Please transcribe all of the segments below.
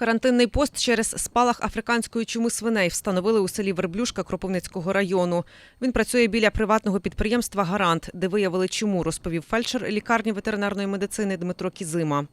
Карантинний пост через спалах африканської чуми свиней встановили у селі Верблюшка Кропивницького району. Він працює біля приватного підприємства Гарант, де виявили чуму, розповів фельдшер лікарні ветеринарної медицини Дмитро Кізима.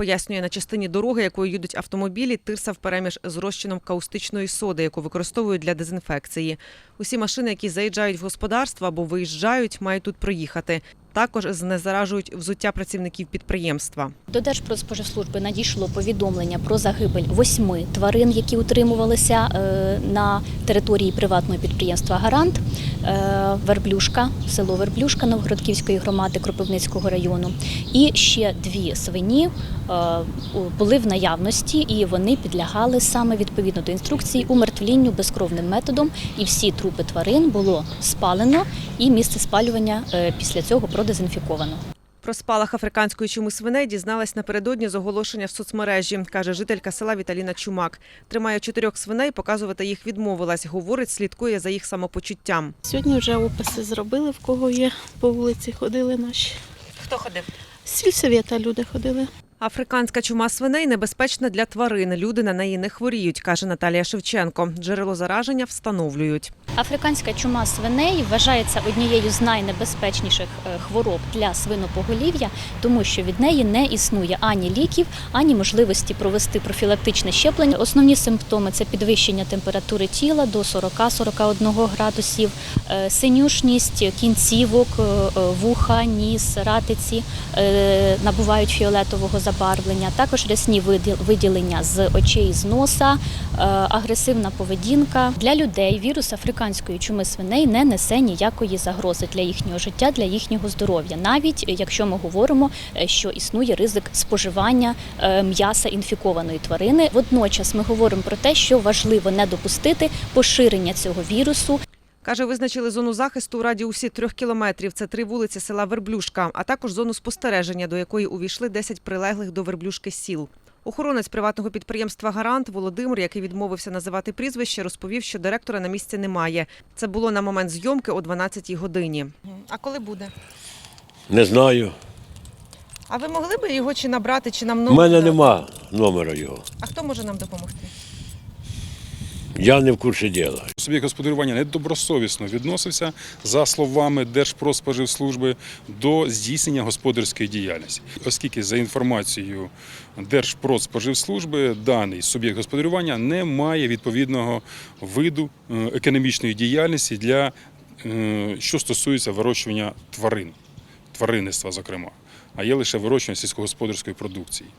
Пояснює, на частині дороги, якою їдуть автомобілі, тирса впереміж з розчином каустичної соди, яку використовують для дезінфекції. Усі машини, які заїжджають в господарство або виїжджають, мають тут проїхати. Також знезаражують взуття працівників підприємства. До Держпродспоживслужби надійшло повідомлення про загибель восьми тварин, які утримувалися е, на території приватного підприємства Гарант, е, Верблюшка, село Верблюшка Новгородківської громади Кропивницького району. І ще дві свині е, були в наявності, і вони підлягали саме відповідно до інструкції умертвлінню безкровним методом. І всі трупи тварин було спалено, і місце спалювання е, після цього продезінфіковано. Про спалах африканської чуми свиней дізналась напередодні з оголошення в соцмережі, каже жителька села Віталіна Чумак. Тримає чотирьох свиней, показувати їх відмовилась. Говорить, слідкує за їх самопочуттям. Сьогодні вже описи зробили, в кого є по вулиці ходили наші. Хто ходив? Сільсовєта люди ходили. Африканська чума свиней небезпечна для тварин. Люди на неї не хворіють, каже Наталія Шевченко. Джерело зараження встановлюють. Африканська чума свиней вважається однією з найнебезпечніших е, хвороб для свинопоголів'я, тому що від неї не існує ані ліків, ані можливості провести профілактичне щеплення. Основні симптоми це підвищення температури тіла до 40-41 градусів, е, синюшність кінцівок, е, вуха, ніс, ратиці набувають фіолетового забарвлення, також рясні виділ- виділення з очей, з носа, е, агресивна поведінка. Для людей вірус африканської чуми свиней не несе ніякої загрози для їхнього життя, для їхнього здоров'я, навіть е, якщо ми говоримо, е, що існує ризик споживання м'яса інфікованої тварини. Водночас ми говоримо про те, що важливо не допустити поширення цього вірусу Каже, визначили зону захисту у радіусі трьох кілометрів. Це три вулиці села Верблюшка, а також зону спостереження, до якої увійшли 10 прилеглих до Верблюшки сіл. Охоронець приватного підприємства Гарант Володимир, який відмовився називати прізвище, розповів, що директора на місці немає. Це було на момент зйомки о 12-й годині. А коли буде? Не знаю. А ви могли б його чи набрати, чи нам У мене нема номера його. А хто може нам допомогти? Я не в курсі діла. Суб'єкт господарювання недобросовісно відносився, за словами Держпродспоживслужби, до здійснення господарської діяльності. Оскільки за інформацією Держпродспоживслужби даний суб'єкт господарювання не має відповідного виду е, економічної діяльності для е, що стосується вирощування тварин, тваринництва, зокрема, а є лише вирощування сільськогосподарської продукції.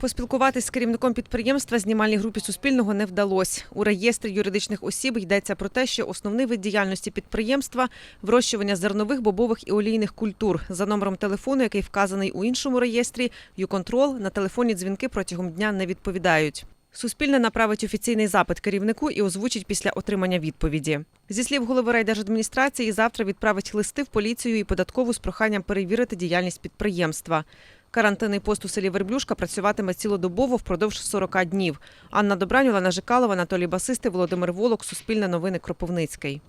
Поспілкуватись з керівником підприємства знімальній групі Суспільного не вдалося. У реєстрі юридичних осіб йдеться про те, що основний вид діяльності підприємства вирощування зернових, бобових і олійних культур. За номером телефону, який вказаний у іншому реєстрі, «Юконтрол» на телефонні дзвінки протягом дня не відповідають. Суспільне направить офіційний запит керівнику і озвучить після отримання відповіді. Зі слів голови райдержадміністрації, завтра відправить листи в поліцію і податкову з проханням перевірити діяльність підприємства. Карантинний пост у селі Верблюшка працюватиме цілодобово впродовж 40 днів. Анна Добранюла, Жикалова, Анатолій Басисти, Володимир Волок, Суспільне новини Кропивницький.